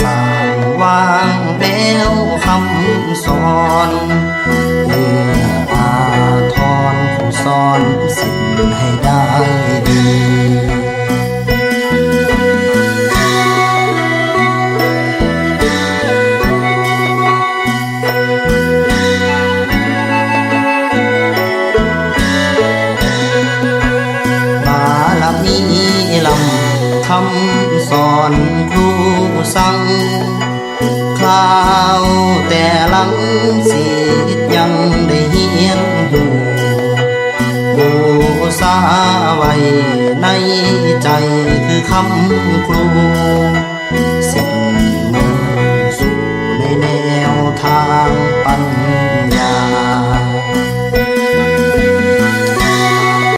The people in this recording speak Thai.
สางวางเบวคำสอนเพื่ออาทรผู้สอนสิ่งให้ได้ดี คำสอนครูสั่งคราวแต่ลังสีทดยังได้เฮียนหูบูสาไว้ในใจคือคำครู